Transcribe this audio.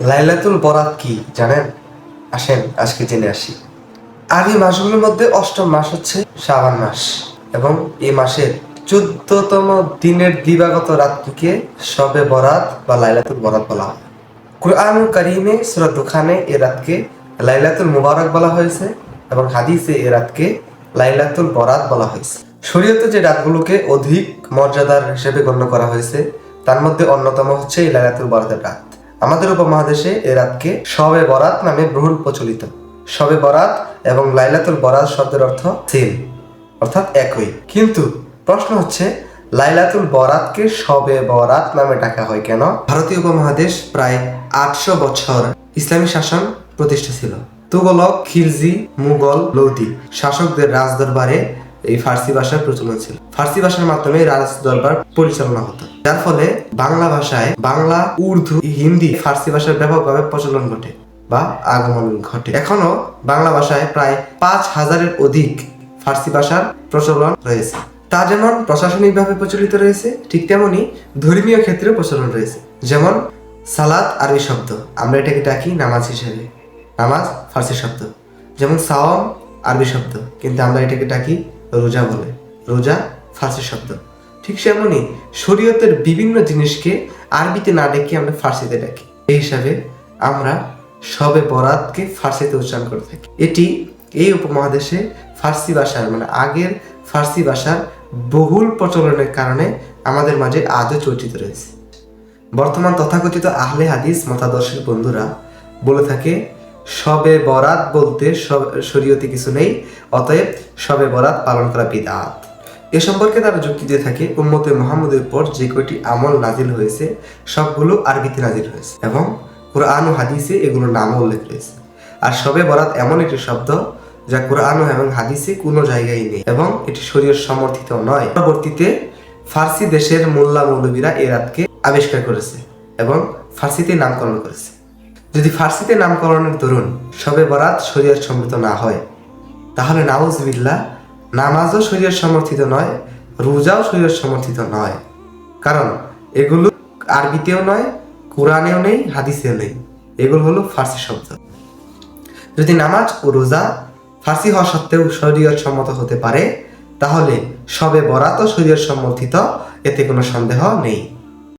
লাইলাতুল বরাত কি? জানেন? আসেন, আজকে জেনে আসি। আর এই মাসগুলোর মধ্যে অষ্টম মাস হচ্ছে শ্রাবণ মাস এবং এই মাসের চোদ্দতম দিনের দিবাগত রাত্রিকে শবে বরাত বা লাইলাতুল বরাত বলা হয়। কুরআন কারিমে সুরা দুখানে এ রাতকে লাইলাতুল মুবারক বলা হয়েছে এবং হাদিসে এ রাতকে লাইলাতুল বরাত বলা হয়েছে। শরীয়তে যে রাতগুলোকে অধিক মর্যাদার হিসেবে গণ্য করা হয়েছে, তার মধ্যে অন্যতম হচ্ছে এই লাইলাতুল বরাতের রাত। আমাদের উপমহাদেশে এ রাতকে শবে বরাত নামে বহুল প্রচলিত। শবে বরাত এবং লাইলাতুল বরাত শব্দের অর্থ সেম অর্থাৎ একই। কিন্তু প্রশ্ন হচ্ছে, লাইলাতুল বরাতকে শবে বরাত নামে ডাকা হয় কেন? ভারতীয় উপমহাদেশ প্রায় আটশো বছর ইসলামী শাসন প্রতিষ্ঠা ছিল। তুগলক, খিলজি মুঘল লৌদি শাসকদের রাজদরবারে এই ফার্সি ভাষার প্রচলন ছিল। ফার্সি ভাষার মাধ্যমে রাজ দরবার পরিচালনা হতো। যার ফলে বাংলা ভাষায় বাংলা, উর্দু, হিন্দি, ফার্সি ভাষার ব্যাপকভাবে প্রচলন ঘটে বা আগমন ঘটে। এখনও বাংলা ভাষায় প্রায় পাঁচ হাজারের অধিক ফার্সি ভাষার প্রচলন রয়েছে। তা যেমন প্রশাসনিকভাবে প্রচলিত রয়েছে, ঠিক তেমনি ধর্মীয় ক্ষেত্রে প্রচলন রয়েছে। যেমন সালাত আরবি শব্দ, আমরা এটাকে ডাকি নামাজ হিসেবে। নামাজ ফার্সি শব্দ। যেমন সাওয়াম আরবি শব্দ, কিন্তু আমরা এটাকে ডাকি রোজা বলে। রোজা ফার্সি শব্দ। ঠিক সেমনি শরীয়তের বিভিন্ন জিনিসকে আরবিতে না ডেকে আমরা ফার্সিতে ডাকি। এই হিসাবে আমরা সবে বরাতকে ফার্সিতে উচ্চারণ করে থাকি। এটি এই উপমহাদেশে ফার্সি ভাষার মানে আগের ফার্সি ভাষার বহুল প্রচলনের কারণে আমাদের মাঝে আজও চর্চিত রয়েছে। বর্তমান তথাকথিত আহলে হাদিস মতাদর্শের বন্ধুরা বলে থাকে সবে বরাত বলতে শরীয়তে কিছু নেই, অতএব সবে বরাত পালন করা বিদআত এ সম্পর্কে তারা যুক্তি দিয়ে থাকে, উম্মতে মোহাম্মদের পর যে কয়টি আমল নাজিল হয়েছে, সবগুলো আরবিতে নাজিল হয়েছে এবং কোরআন ও হাদিসে এগুলোর নামও উল্লেখ রয়েছে। আর সবে বরাত এমন একটি শব্দ যা কোরআন এবং হাদিসে কোনো জায়গায় নেই এবং এটি শরীয় সমর্থিত নয়। পরবর্তীতে ফার্সি দেশের মোল্লা মৌলবীরা এ রাতকে আবিষ্কার করেছে এবং ফার্সিতে নামকরণ করেছে। যদি ফার্সিতে নামকরণের দরুন সবে বরাত শরীয়ত সম্মত না হয়, তাহলে নাউজবিল্লাহ নামাজও শরীয়ত সমর্থিত নয়, রোজাও শরীয়ত সমর্থিত নয়। কারণ এগুলো আরবিতেও নয়, কোরআনেও নেই, হাদিসেও নেই। এগুলো হলো ফার্সি শব্দ। যদি নামাজ ও রোজা ফার্সি হওয়া সত্ত্বেও শরীয়ত সম্মত হতে পারে, তাহলে সবে বরাতও শরীয়ত সমর্থিত, এতে কোনো সন্দেহ নেই।